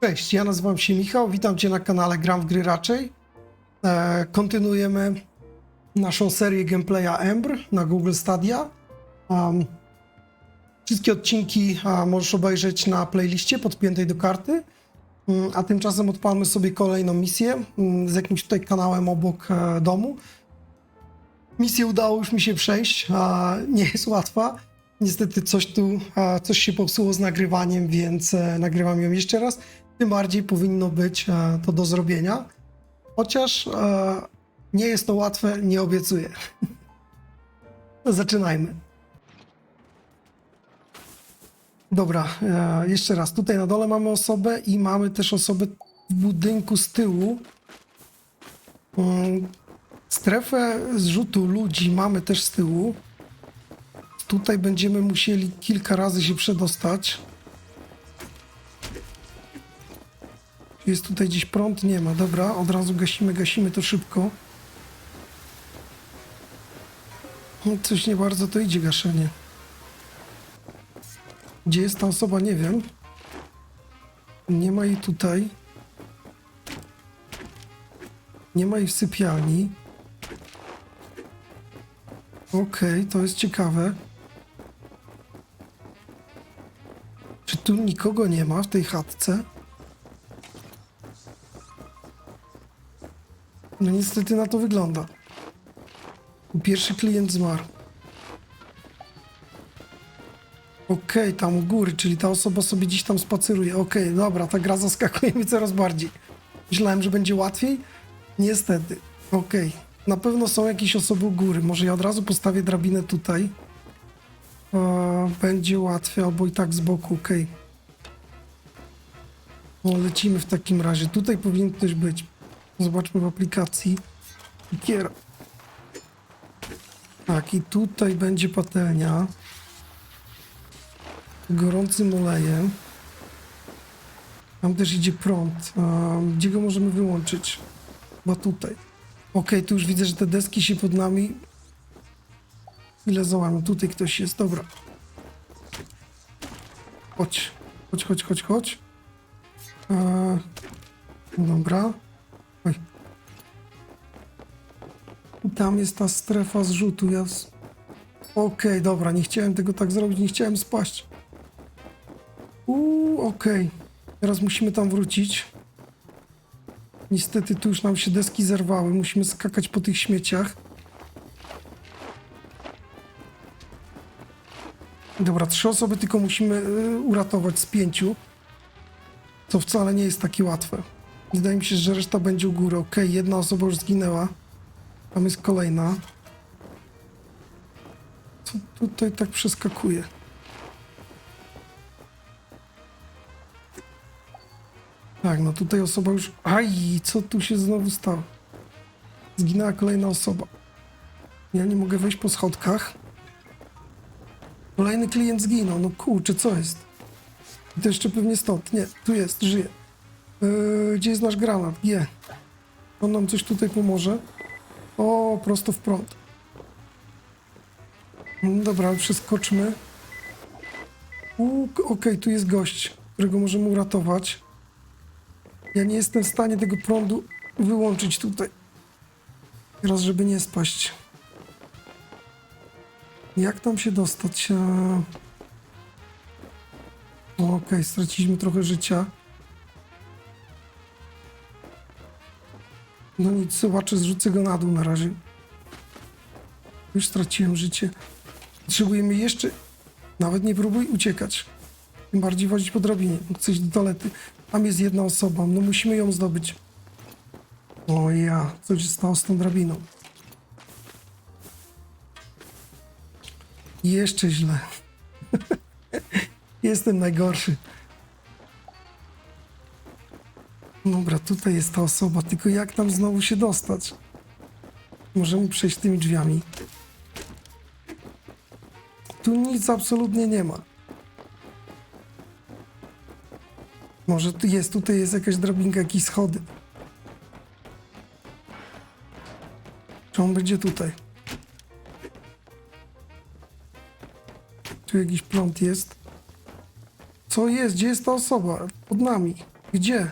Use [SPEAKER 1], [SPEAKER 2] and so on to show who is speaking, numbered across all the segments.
[SPEAKER 1] Cześć, ja nazywam się Michał, witam Cię na kanale Gram w gry raczej. E, kontynuujemy naszą serię gameplaya Embr na Google Stadia. Um, wszystkie odcinki a, możesz obejrzeć na playliście podpiętej do karty. Mm, A tymczasem odpalmy sobie kolejną misję mm, z jakimś tutaj kanałem obok e, domu. Misję udało już mi się przejść, a nie jest łatwa. Niestety coś tu, coś się popsuło z nagrywaniem, więc e, nagrywam ją jeszcze raz. Tym bardziej powinno być e, to do zrobienia. Chociaż e, nie jest to łatwe, nie obiecuję. Zaczynajmy. Dobra, jeszcze raz. Tutaj na dole mamy osobę i mamy też osobę w budynku z tyłu. Mm, Strefę zrzutu ludzi mamy też z tyłu. Tutaj będziemy musieli kilka razy się przedostać. Jest tutaj gdzieś prąd? Nie ma. Dobra, od razu gasimy, gasimy to szybko. No, coś nie bardzo to idzie gaszenie. Gdzie jest ta osoba? Nie wiem. Nie ma jej tutaj. Nie ma jej w sypialni. Okej, to jest ciekawe. Tu nikogo nie ma w tej chatce? No niestety na to wygląda. Pierwszy klient zmarł. Okej, tam u góry, czyli ta osoba sobie gdzieś tam spaceruje. Okej, dobra, ta gra zaskakuje mnie coraz bardziej. Myślałem, że będzie łatwiej. Niestety. Okej. Na pewno są jakieś osoby u góry. Może ja od razu postawię drabinę tutaj. Będzie łatwiej, albo i tak z boku, okej. No, lecimy w takim razie. Tutaj powinien ktoś być. Zobaczmy w aplikacji. Kiera. Tak, i tutaj będzie patelnia. Gorącym olejem. Tam też idzie prąd. Gdzie go możemy wyłączyć? Chyba tutaj. Okej, tu już widzę, że te deski się pod nami. Ile załamią? Tutaj ktoś jest, dobra. Chodź, chodź, chodź, chodź, chodź. Eee, dobra. Oj. Tam jest ta strefa zrzutu. Ja... z- Okej, dobra, nie chciałem tego tak zrobić, nie chciałem spaść. Uuu, okej. Teraz musimy tam wrócić. Niestety tu już nam się deski zerwały. Musimy skakać po tych śmieciach. Dobra, trzy osoby tylko musimy y, uratować z pięciu. Co wcale nie jest takie łatwe. Wydaje mi się, że reszta będzie u góry. Okej, jedna osoba już zginęła. Tam jest kolejna. Co tutaj tak przeskakuje? Tak, no tutaj osoba już... Aj, co tu się znowu stało? Zginęła kolejna osoba. Ja nie mogę wejść po schodkach. Kolejny klient zginął. No kurczę, co jest? I to jeszcze pewnie stąd. Nie, tu jest, żyje. Yy, gdzie jest nasz granat? G. On nam coś tutaj pomoże. O, prosto w prąd. No Dobra, przeskoczmy. Okej, tu jest gość, którego możemy uratować. Ja nie jestem w stanie tego prądu wyłączyć tutaj. Teraz, żeby nie spaść. Jak tam się dostać? Eee, Okej, straciliśmy trochę życia. No nic, zobaczę, zrzucę go na dół na razie. Już straciłem życie. Potrzebujemy jeszcze... Nawet nie próbuj uciekać. Tym bardziej wozić po drabinie. Iść do toalety. Tam jest jedna osoba. No musimy ją zdobyć. O ja, co się stało z tą drabiną? Jeszcze źle. Jestem najgorszy. Dobra, tutaj jest ta osoba, tylko jak tam znowu się dostać? Możemy przejść tymi drzwiami. Tu nic absolutnie nie ma. Może tu jest, tutaj jest jakaś drabinka, jakieś schody. Czy on będzie tutaj? Tu jakiś prąd jest. Co jest? Gdzie jest ta osoba? Pod nami. Gdzie?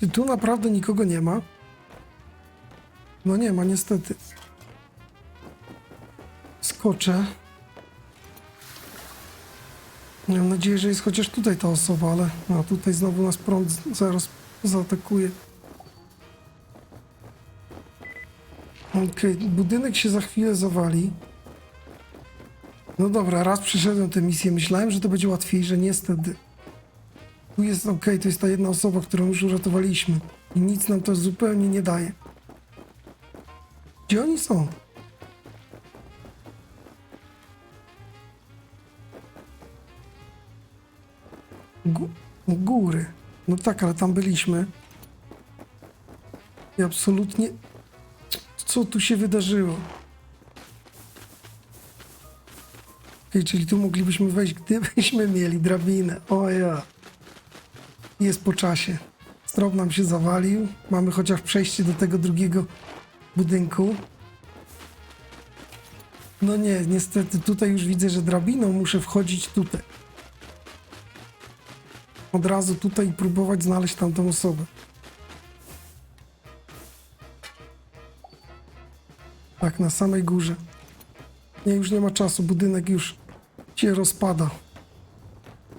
[SPEAKER 1] Czy tu naprawdę nikogo nie ma? No nie ma, niestety. Skoczę. Mam nadzieję, że jest chociaż tutaj ta osoba, ale a tutaj znowu nas prąd zaraz zaatakuje. Okej, budynek się za chwilę zawali. No dobra, raz przeszedłem tę misję. Myślałem, że to będzie łatwiejsze, niestety. Tu jest ok, to jest ta jedna osoba, którą już uratowaliśmy. I nic nam to zupełnie nie daje. Gdzie oni są? Gó- góry. No tak, ale tam byliśmy. I absolutnie... Co tu się wydarzyło? Czyli tu moglibyśmy wejść, gdybyśmy mieli drabinę. O ja. Jest po czasie. Strop nam się zawalił. Mamy chociaż przejście do tego drugiego budynku. No nie, niestety tutaj już widzę, że drabiną muszę wchodzić tutaj. Od razu tutaj i próbować znaleźć tamtą osobę. Tak, na samej górze. Nie, już nie ma czasu, budynek już się rozpada.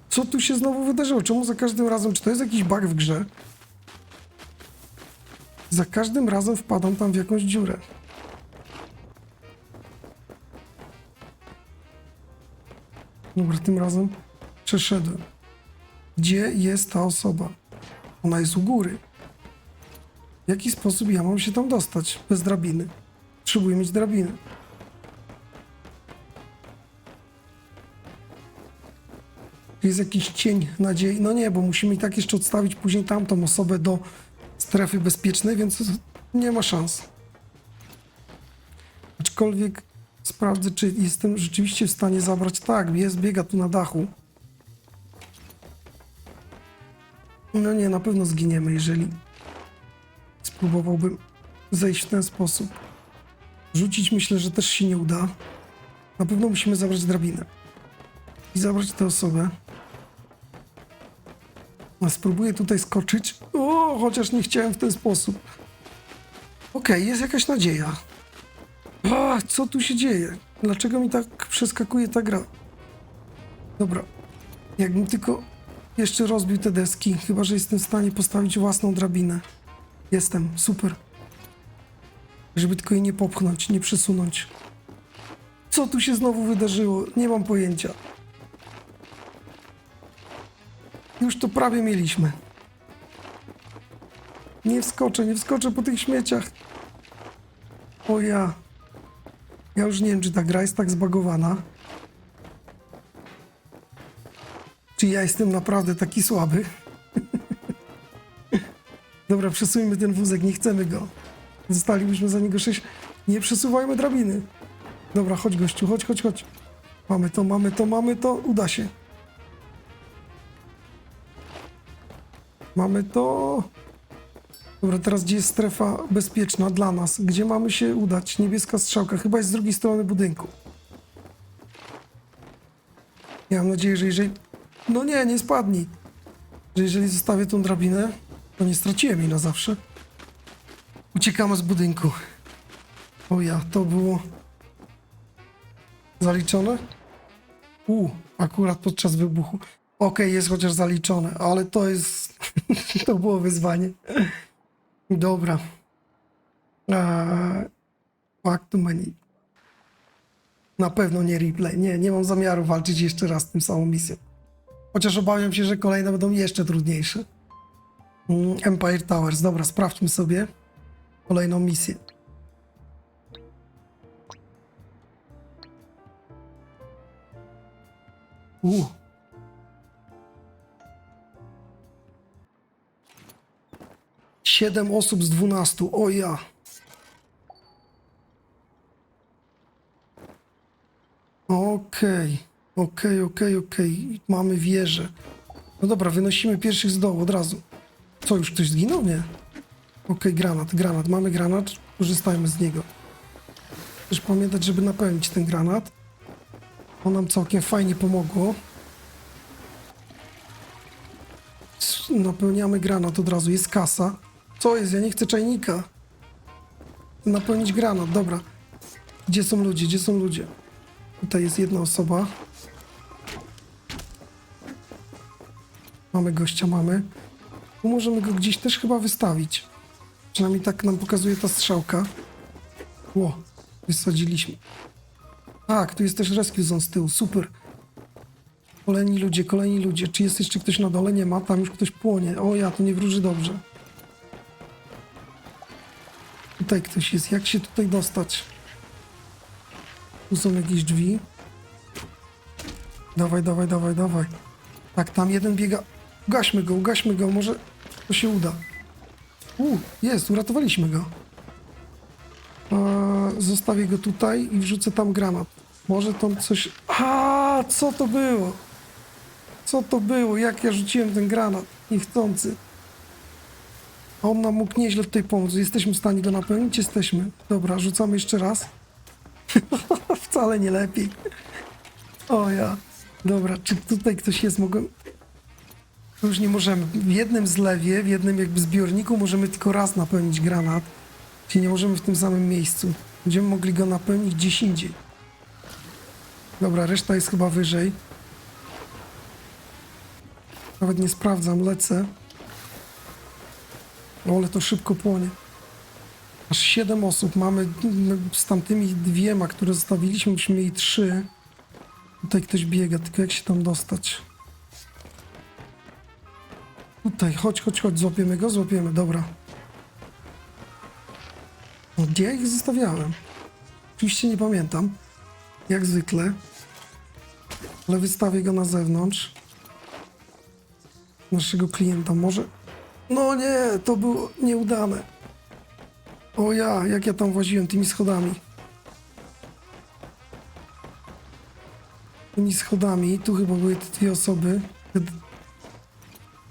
[SPEAKER 1] Co tu się znowu wydarzyło? Czemu za każdym razem, czy to jest jakiś bug w grze? Za każdym razem wpadam tam w jakąś dziurę. Dobra, tym razem przeszedłem. Gdzie jest ta osoba? Ona jest u góry. W jaki sposób ja mam się tam dostać bez drabiny? Potrzebuję mieć drabinę. Jest jakiś cień nadziei. No nie, bo musimy i tak jeszcze odstawić później tamtą osobę do strefy bezpiecznej, więc nie ma szans. Aczkolwiek sprawdzę, czy jestem rzeczywiście w stanie zabrać. Tak, jest, biega tu na dachu. No nie, na pewno zginiemy, jeżeli spróbowałbym zejść w ten sposób. Rzucić myślę, że też się nie uda. Na pewno musimy zabrać drabinę. I zabrać tę osobę. Spróbuję tutaj skoczyć. O, chociaż nie chciałem w ten sposób. Okej, jest jakaś nadzieja. A, co tu się dzieje? Dlaczego mi tak przeskakuje ta gra? Dobra. Jakbym tylko jeszcze rozbił te deski, chyba że jestem w stanie postawić własną drabinę. Jestem, super. Żeby tylko jej nie popchnąć, nie przesunąć. Co tu się znowu wydarzyło? Nie mam pojęcia. Już to prawie mieliśmy. Nie wskoczę, nie wskoczę po tych śmieciach. O ja. Ja już nie wiem, czy ta gra jest tak zbagowana. Czy ja jestem naprawdę taki słaby? Dobra, przesuńmy ten wózek, nie chcemy go. Zostalibyśmy za niego sześć. Nie przesuwajmy drabiny. Dobra, chodź gościu, chodź, chodź, chodź. Mamy to, mamy to, mamy to, uda się. Mamy to. Dobra, teraz gdzie jest strefa bezpieczna dla nas? Gdzie mamy się udać? Niebieska strzałka, chyba jest z drugiej strony budynku. Ja mam nadzieję, że jeżeli... No nie, nie spadnij. Że jeżeli zostawię tą drabinę, to nie straciłem jej na zawsze. Uciekamy z budynku. O ja, to było... Zaliczone? U, akurat podczas wybuchu. Okej, jest chociaż zaliczone, ale to jest to było wyzwanie. Dobra. Eee, fuck to many. Na pewno nie replay. Nie, nie mam zamiaru walczyć jeszcze raz z tym samą misją. Chociaż obawiam się, że kolejne będą jeszcze trudniejsze. Mm, Empire Towers. Dobra, sprawdźmy sobie kolejną misję. Uh. 7 osób z 12, o ja. Okej, okay. okej, okay, okej, okay, okej. Okay. Mamy wieżę. No dobra, wynosimy pierwszych z dołu od razu. Co, już ktoś zginął? Nie. Okej, okay, granat, granat. Mamy granat, korzystajmy z niego. Też pamiętać, żeby napełnić ten granat. On nam całkiem fajnie pomogło. Napełniamy granat od razu, jest kasa. Co jest? Ja nie chcę czajnika. Napełnić granat, dobra. Gdzie są ludzie? Gdzie są ludzie? Tutaj jest jedna osoba. Mamy gościa, mamy. Tu możemy go gdzieś też chyba wystawić. Przynajmniej tak nam pokazuje ta strzałka. Ło, wysadziliśmy. Tak, tu jest też rescue zone z tyłu, super. Kolejni ludzie, kolejni ludzie. Czy jest jeszcze ktoś na dole? Nie ma, tam już ktoś płonie. O ja, to nie wróży dobrze. Tutaj ktoś jest. Jak się tutaj dostać? Tu są jakieś drzwi. Dawaj, dawaj, dawaj, dawaj. Tak, tam jeden biega. Ugaśmy go, ugaśmy go, może to się uda. U, jest, uratowaliśmy go. Eee, zostawię go tutaj i wrzucę tam granat. Może tam coś... A, co to było? Co to było? Jak ja rzuciłem ten granat? Niechcący. A on nam mógł nieźle tutaj pomóc. Jesteśmy w stanie go napełnić? Jesteśmy. Dobra, rzucamy jeszcze raz. Wcale nie lepiej. O ja. Dobra, czy tutaj ktoś jest? Mogłem... Już nie możemy. W jednym zlewie, w jednym jakby zbiorniku możemy tylko raz napełnić granat. Czyli nie możemy w tym samym miejscu. Będziemy mogli go napełnić gdzieś indziej. Dobra, reszta jest chyba wyżej. Nawet nie sprawdzam, lecę. O, ale to szybko płonie. Aż 7 osób mamy no, z tamtymi dwiema, które zostawiliśmy, byśmy mieli trzy. Tutaj ktoś biega, tylko jak się tam dostać? Tutaj, chodź, chodź, chodź, złapiemy go, złapiemy, dobra. No, Gdzie ich zostawiałem? Oczywiście nie pamiętam. Jak zwykle. Ale wystawię go na zewnątrz. Naszego klienta może. No nie, to było nieudane. O ja, jak ja tam właziłem tymi schodami. Tymi schodami, tu chyba były te dwie osoby.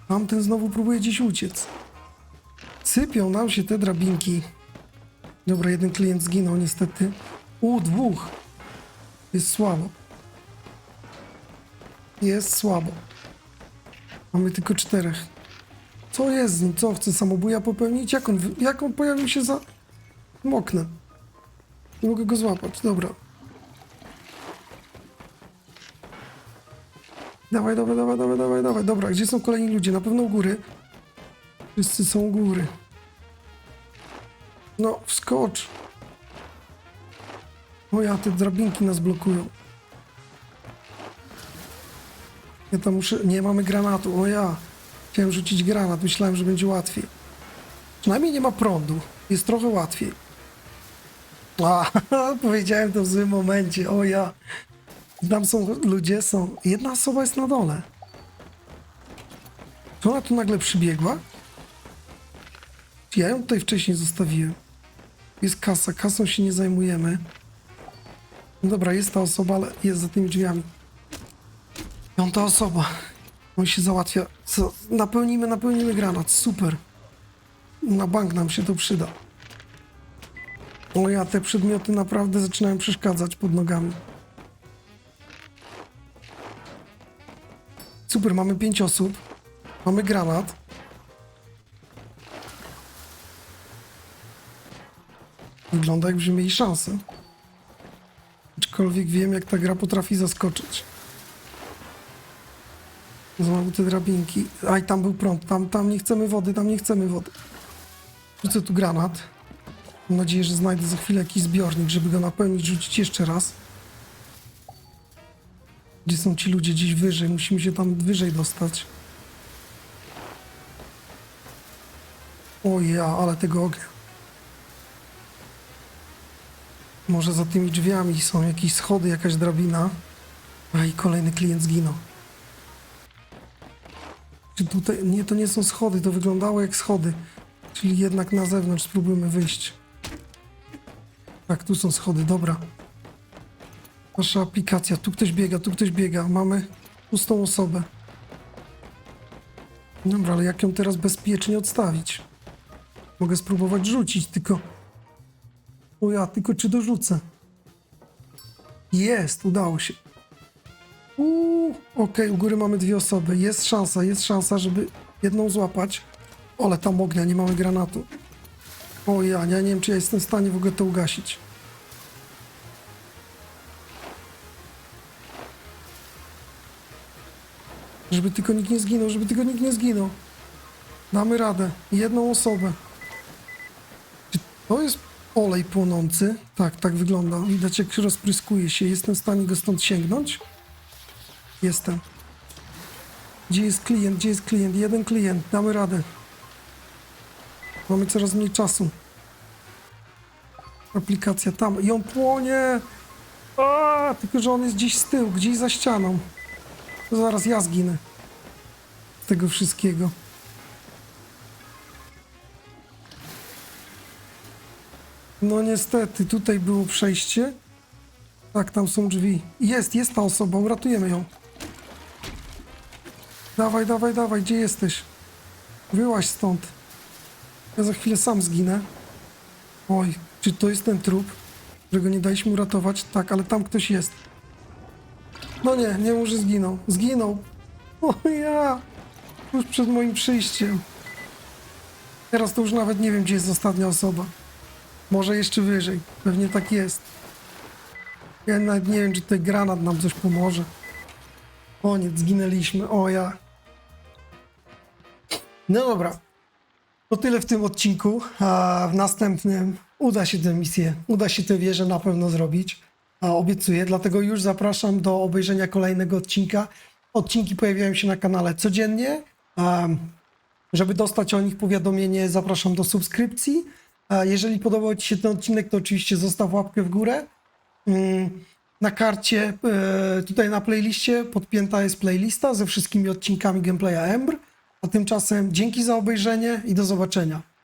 [SPEAKER 1] Tamten znowu próbuje gdzieś uciec. Sypią nam się te drabinki. Dobra, jeden klient zginął niestety. U, dwóch. Jest słabo. Jest słabo. Mamy tylko czterech. Co jest z nim? Co chce samobuja popełnić? Jak on, jak on pojawił się za tym oknem? Nie mogę go złapać. Dobra. Dawaj, dawaj, dawaj, dawaj, dawaj, dawaj. Dobra, gdzie są kolejni ludzie? Na pewno u góry. Wszyscy są u góry. No, wskocz. O ja, te drabinki nas blokują. Ja tam muszę... Nie, mamy granatu. O ja. Chciałem rzucić granat. Myślałem, że będzie łatwiej. Przynajmniej nie ma prądu. Jest trochę łatwiej. A, powiedziałem to w złym momencie. O ja. Tam są ludzie, są... Jedna osoba jest na dole. Czy ona tu nagle przybiegła? Ja ją tutaj wcześniej zostawiłem? Jest kasa, kasą się nie zajmujemy. No dobra, jest ta osoba, ale jest za tymi drzwiami. Piąta osoba. On się załatwia. Co? Napełnimy, napełnimy granat. Super. Na bank nam się to przyda. O ja, te przedmioty naprawdę zaczynają przeszkadzać pod nogami. Super, mamy pięć osób. Mamy granat. Wygląda jakbyśmy mieli szansę. Aczkolwiek wiem, jak ta gra potrafi zaskoczyć. Znowu te drabinki. Aj, tam był prąd. Tam, tam nie chcemy wody, tam nie chcemy wody. Rzucę tu granat. Mam nadzieję, że znajdę za chwilę jakiś zbiornik, żeby go napełnić, rzucić jeszcze raz. Gdzie są ci ludzie gdzieś wyżej? Musimy się tam wyżej dostać. O ja, ale tego ognia. Może za tymi drzwiami są jakieś schody, jakaś drabina. A i kolejny klient zginął. Czy tutaj... Nie, to nie są schody, to wyglądało jak schody. Czyli jednak na zewnątrz spróbujemy wyjść. Tak, tu są schody, dobra. Nasza aplikacja, tu ktoś biega, tu ktoś biega. Mamy pustą osobę. Dobra, ale jak ją teraz bezpiecznie odstawić? Mogę spróbować rzucić, tylko... O ja, tylko czy dorzucę? Jest, udało się. Uuu, okej, u góry mamy dwie osoby. Jest szansa, jest szansa, żeby Jedną złapać. Ale tam ognia, nie mamy granatu. O ja, ja nie wiem, czy ja jestem w stanie w ogóle to ugasić. Żeby tylko nikt nie zginął, żeby tylko nikt nie zginął. Damy radę. Jedną osobę. Czy to jest olej płonący? Tak, tak wygląda. Widać jak rozpryskuje się. Jestem w stanie go stąd sięgnąć? Jestem. Gdzie jest klient? Gdzie jest klient? Jeden klient. Damy radę. Mamy coraz mniej czasu. Aplikacja tam. I on płonie! A, tylko, że on jest gdzieś z tyłu, gdzieś za ścianą. To zaraz ja zginę. Z tego wszystkiego. No niestety, tutaj było przejście. Tak, tam są drzwi. Jest, jest ta osoba, uratujemy ją. Dawaj, dawaj, dawaj, gdzie jesteś? Wyłaź stąd. Ja za chwilę sam zginę. Oj, czy to jest ten trup, którego nie daliśmy uratować? Tak, ale tam ktoś jest. No nie, nie może zginął. Zginął. O ja! Już przed moim przyjściem. Teraz to już nawet nie wiem, gdzie jest ostatnia osoba. Może jeszcze wyżej. Pewnie tak jest. Ja nawet nie wiem, czy tutaj granat nam coś pomoże. Koniec, zginęliśmy. O ja. No dobra. To tyle w tym odcinku. A w następnym uda się tę misję, uda się tę wieżę na pewno zrobić. A obiecuję, dlatego już zapraszam do obejrzenia kolejnego odcinka. Odcinki pojawiają się na kanale codziennie. Żeby dostać o nich powiadomienie, zapraszam do subskrypcji. Jeżeli podobał Ci się ten odcinek, to oczywiście zostaw łapkę w górę. Mm, Na karcie, e, tutaj na playliście podpięta jest playlista ze wszystkimi odcinkami gameplaya Embr. A tymczasem dzięki za obejrzenie i do zobaczenia.